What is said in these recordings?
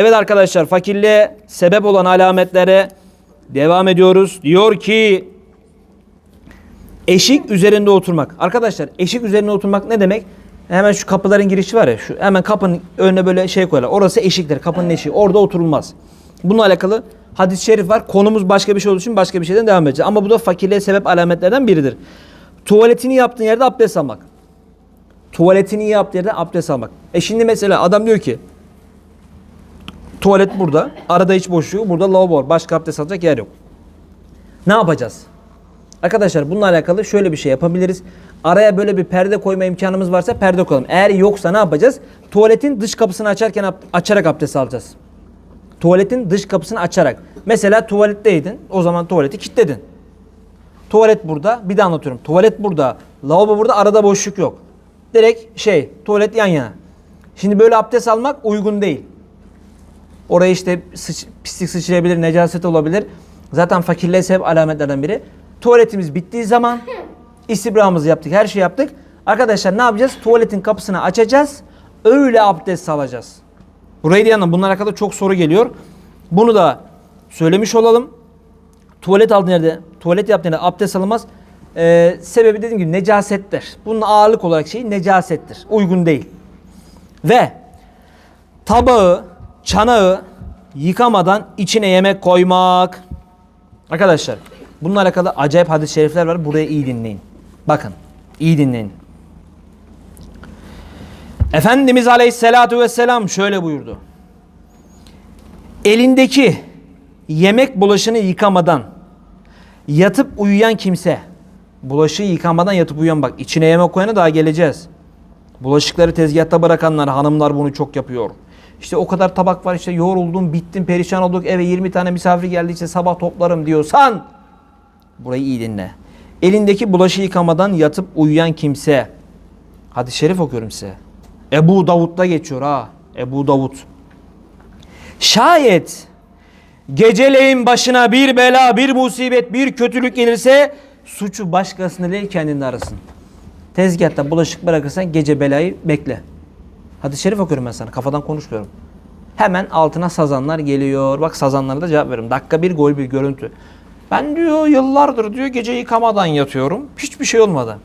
Evet arkadaşlar fakirliğe sebep olan alametlere devam ediyoruz. Diyor ki eşik üzerinde oturmak. Arkadaşlar eşik üzerinde oturmak ne demek? Hemen şu kapıların girişi var ya şu hemen kapının önüne böyle şey koyarlar. Orası eşiktir. Kapının eşiği. Orada oturulmaz. Bununla alakalı hadis-i şerif var. Konumuz başka bir şey olduğu için başka bir şeyden devam edeceğiz. Ama bu da fakirliğe sebep alametlerden biridir. Tuvaletini yaptığın yerde abdest almak. Tuvaletini yaptığın yerde abdest almak. E şimdi mesela adam diyor ki tuvalet burada. Arada hiç boşluğu. Burada lavabo var. Başka abdest alacak yer yok. Ne yapacağız? Arkadaşlar bununla alakalı şöyle bir şey yapabiliriz. Araya böyle bir perde koyma imkanımız varsa perde koyalım. Eğer yoksa ne yapacağız? Tuvaletin dış kapısını açarken açarak abdest alacağız. Tuvaletin dış kapısını açarak. Mesela tuvaletteydin. O zaman tuvaleti kilitledin. Tuvalet burada. Bir de anlatıyorum. Tuvalet burada. Lavabo burada. Arada boşluk yok. Direkt şey tuvalet yan yana. Şimdi böyle abdest almak uygun değil. Oraya işte sıç, pislik sıçrayabilir, necaset olabilir. Zaten fakirliğe sebep alametlerden biri. Tuvaletimiz bittiği zaman istibramızı yaptık, her şeyi yaptık. Arkadaşlar ne yapacağız? Tuvaletin kapısını açacağız. Öyle abdest alacağız. Burayı diye. Bununla alakalı çok soru geliyor. Bunu da söylemiş olalım. Tuvalet aldığın yerde, tuvalet yaptığın yerde abdest alınmaz. Ee, sebebi dediğim gibi necasettir. Bunun ağırlık olarak şeyi necasettir. Uygun değil. Ve tabağı, çanağı yıkamadan içine yemek koymak. Arkadaşlar bununla alakalı acayip hadis-i şerifler var. Buraya iyi dinleyin. Bakın iyi dinleyin. Efendimiz Aleyhisselatü Vesselam şöyle buyurdu. Elindeki yemek bulaşını yıkamadan yatıp uyuyan kimse bulaşığı yıkamadan yatıp uyuyan bak içine yemek koyana daha geleceğiz. Bulaşıkları tezgahta bırakanlar hanımlar bunu çok yapıyor. İşte o kadar tabak var işte yoruldum bittim perişan olduk eve 20 tane misafir geldi işte sabah toplarım diyorsan burayı iyi dinle. Elindeki bulaşığı yıkamadan yatıp uyuyan kimse hadis-i şerif okuyorum size. Ebu Davud'da geçiyor ha. Ebu Davud. Şayet geceleyin başına bir bela, bir musibet, bir kötülük gelirse suçu başkasına değil kendinde arasın. Tezgahta bulaşık bırakırsan gece belayı bekle. Hadis-i şerif okuyorum ben sana. Kafadan konuşmuyorum. Hemen altına sazanlar geliyor. Bak sazanlara da cevap veriyorum. Dakika bir gol bir görüntü. Ben diyor yıllardır diyor gece yıkamadan yatıyorum. Hiçbir şey olmadı.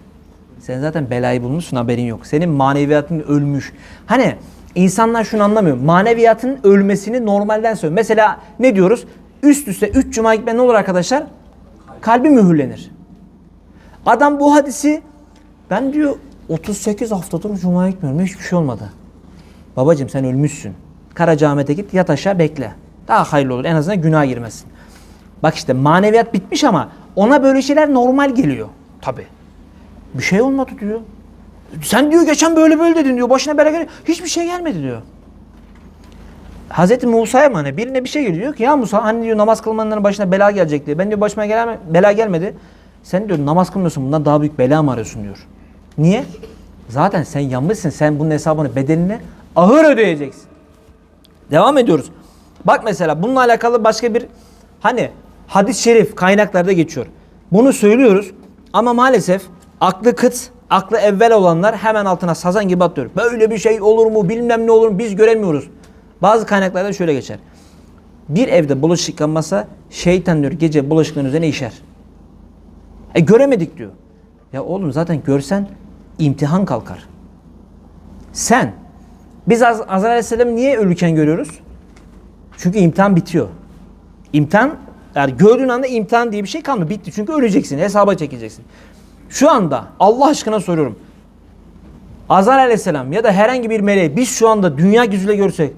Sen zaten belayı bulmuşsun haberin yok. Senin maneviyatın ölmüş. Hani insanlar şunu anlamıyor. Maneviyatın ölmesini normalden söylüyor. Mesela ne diyoruz? Üst üste 3 cuma gitme ne olur arkadaşlar? Kalbi mühürlenir. Adam bu hadisi ben diyor 38 haftadır cumaya gitmiyorum. Hiçbir şey olmadı. Babacım sen ölmüşsün. Karacaahmet'e git yat aşağı bekle. Daha hayırlı olur. En azından günah girmesin. Bak işte maneviyat bitmiş ama ona böyle şeyler normal geliyor. Tabi. Bir şey olmadı diyor. Sen diyor geçen böyle böyle dedin diyor. Başına bela geliyor. Hiçbir şey gelmedi diyor. Hazreti Musa'ya mı hani birine bir şey geliyor diyor ki ya Musa hani diyor namaz kılmanların başına bela gelecek diye. Ben diyor başıma gelen bela gelmedi. Sen diyor namaz kılmıyorsun bundan daha büyük bela mı arıyorsun diyor. Niye? Zaten sen yanmışsın. Sen bunun hesabını bedelini ağır ödeyeceksin. Devam ediyoruz. Bak mesela bununla alakalı başka bir hani hadis-i şerif kaynaklarda geçiyor. Bunu söylüyoruz ama maalesef aklı kıt, aklı evvel olanlar hemen altına sazan gibi atlıyor. Böyle bir şey olur mu bilmem ne olur mu biz göremiyoruz. Bazı kaynaklarda şöyle geçer. Bir evde bulaşık yıkanmasa şeytan diyor gece bulaşıkların üzerine işer. E göremedik diyor. Ya oğlum zaten görsen imtihan kalkar. Sen biz Az Azrail Aleyhisselam niye ölürken görüyoruz? Çünkü imtihan bitiyor. İmtihan yani gördüğün anda imtihan diye bir şey kalmıyor. Bitti. Çünkü öleceksin. Hesaba çekeceksin. Şu anda Allah aşkına soruyorum. Azrail Aleyhisselam ya da herhangi bir meleği biz şu anda dünya gözüyle görsek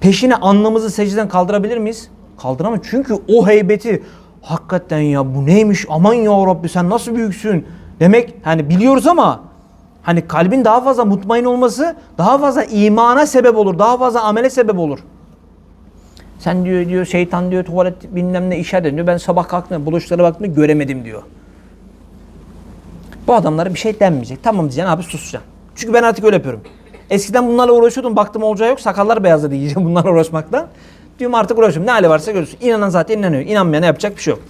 peşine anlamızı secdeden kaldırabilir miyiz? Kaldıramayız. Çünkü o heybeti hakikaten ya bu neymiş aman ya Rabbi sen nasıl büyüksün demek hani biliyoruz ama hani kalbin daha fazla mutmain olması daha fazla imana sebep olur. Daha fazla amele sebep olur. Sen diyor diyor şeytan diyor tuvalet bilmem ne işaret ediyor. Ben sabah kalktım buluşlara baktım göremedim diyor. Bu adamlara bir şey denmeyecek. Tamam diyeceksin abi susacaksın. Çünkü ben artık öyle yapıyorum. Eskiden bunlarla uğraşıyordum. Baktım olacağı yok. Sakallar beyazladı yiyeceğim bunlarla uğraşmaktan. Diyorum artık uğraşıyorum. Ne hali varsa görürsün. İnanan zaten inanıyor. İnanmayana yapacak bir şey yok.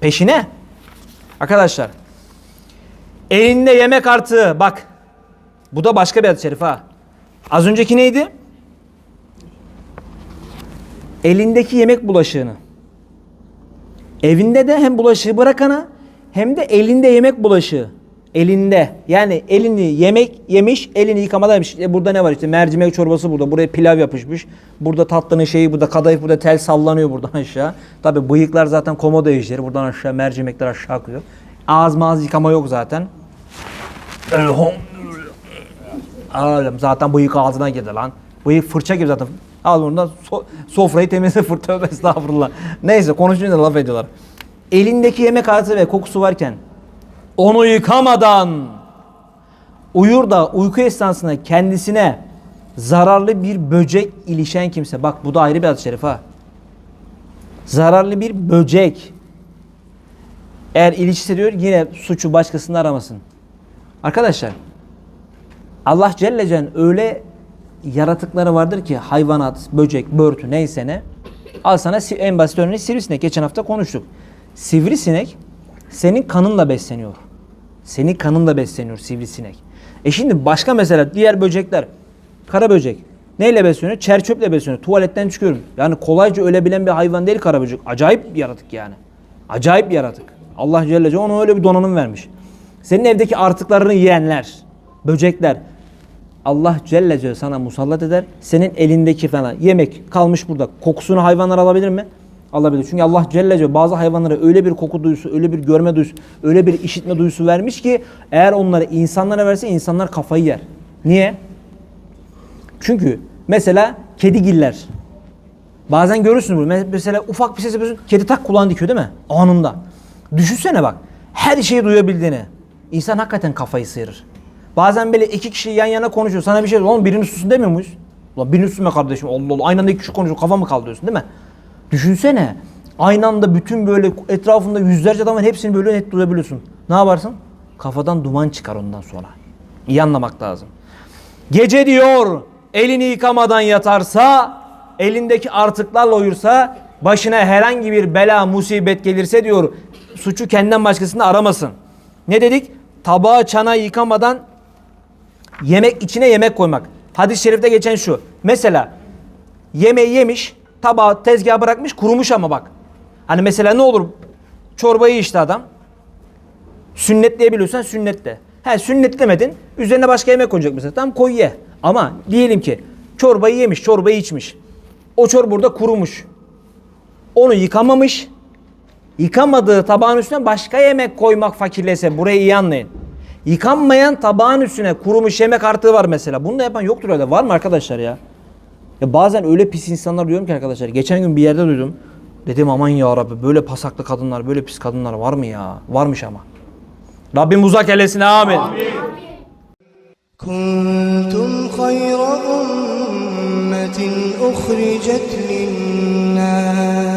Peşine. Arkadaşlar. Elinde yemek artığı. Bak. Bu da başka bir hadis-i şerif ha. Az önceki neydi? elindeki yemek bulaşığını evinde de hem bulaşığı bırakana hem de elinde yemek bulaşığı elinde yani elini yemek yemiş elini yıkamadan yemiş. E burada ne var işte mercimek çorbası burada buraya pilav yapışmış burada tatlının şeyi burada kadayıf burada tel sallanıyor buradan aşağı tabi bıyıklar zaten komodo ejderi buradan aşağı mercimekler aşağı akıyor ağız mağaz yıkama yok zaten Oğlum zaten bıyık ağzına girdi lan. Bıyık fırça gibi zaten. Al buradan so- sofrayı temizle fır tövbe estağfurullah. Neyse konuşunca laf ediyorlar. Elindeki yemek artı ve kokusu varken onu yıkamadan uyur da uyku esnasında kendisine zararlı bir böcek ilişen kimse. Bak bu da ayrı bir hadis-i şerif ha. Zararlı bir böcek. Eğer ilişkisi diyor yine suçu başkasında aramasın. Arkadaşlar Allah Celle Celle öyle yaratıkları vardır ki hayvanat, böcek, börtü neyse ne. Al sana en basit örneği sivrisinek. Geçen hafta konuştuk. Sivrisinek senin kanınla besleniyor. Senin kanınla besleniyor sivrisinek. E şimdi başka mesela diğer böcekler. Kara böcek. Neyle besleniyor? Çerçöple besleniyor. Tuvaletten çıkıyorum. Yani kolayca ölebilen bir hayvan değil kara böcek. Acayip bir yaratık yani. Acayip bir yaratık. Allah Celle Celle ona öyle bir donanım vermiş. Senin evdeki artıklarını yiyenler, böcekler, Allah Celle Celle sana musallat eder. Senin elindeki falan yemek kalmış burada. Kokusunu hayvanlar alabilir mi? Alabilir. Çünkü Allah Celle Celle bazı hayvanlara öyle bir koku duyusu, öyle bir görme duyusu, öyle bir işitme duyusu vermiş ki eğer onları insanlara verse insanlar kafayı yer. Niye? Çünkü mesela kedigiller. Bazen görürsünüz bunu. Me- Mesela ufak bir ses yapıyorsun. Kedi tak kulağını dikiyor değil mi? Anında. Düşünsene bak. Her şeyi duyabildiğini. İnsan hakikaten kafayı sıyırır. Bazen böyle iki kişi yan yana konuşuyor. Sana bir şey diyor. Oğlum birini susun demiyor muyuz? Ulan birini be kardeşim. Allah Allah. Aynı anda iki kişi konuşuyor. Kafa mı kaldırıyorsun değil mi? Düşünsene. Aynı anda bütün böyle etrafında yüzlerce adam var. Hepsini böyle net duyabiliyorsun. Ne yaparsın? Kafadan duman çıkar ondan sonra. İyi anlamak lazım. Gece diyor elini yıkamadan yatarsa, elindeki artıklarla uyursa, başına herhangi bir bela, musibet gelirse diyor suçu kendinden başkasını aramasın. Ne dedik? Tabağı çana yıkamadan yemek içine yemek koymak. Hadis-i şerifte geçen şu. Mesela yemeği yemiş, tabağı tezgaha bırakmış, kurumuş ama bak. Hani mesela ne olur? Çorbayı içti adam. Sünnetleyebiliyorsan sünnetle. He sünnetlemedin. Üzerine başka yemek koyacak mesela. Tamam koy ye. Ama diyelim ki çorbayı yemiş, çorbayı içmiş. O çorba burada kurumuş. Onu yıkamamış. Yıkamadığı tabağın üstüne başka yemek koymak fakirlese. Burayı iyi anlayın. Yıkanmayan tabağın üstüne kurumuş yemek artığı var mesela. Bunu da yapan yoktur öyle. Var mı arkadaşlar ya? Ya bazen öyle pis insanlar diyorum ki arkadaşlar. Geçen gün bir yerde duydum. Dedim aman ya Rabbi böyle pasaklı kadınlar, böyle pis kadınlar var mı ya? Varmış ama. Rabbim uzak eylesin amin. كنتم خير أمة أخرجت للناس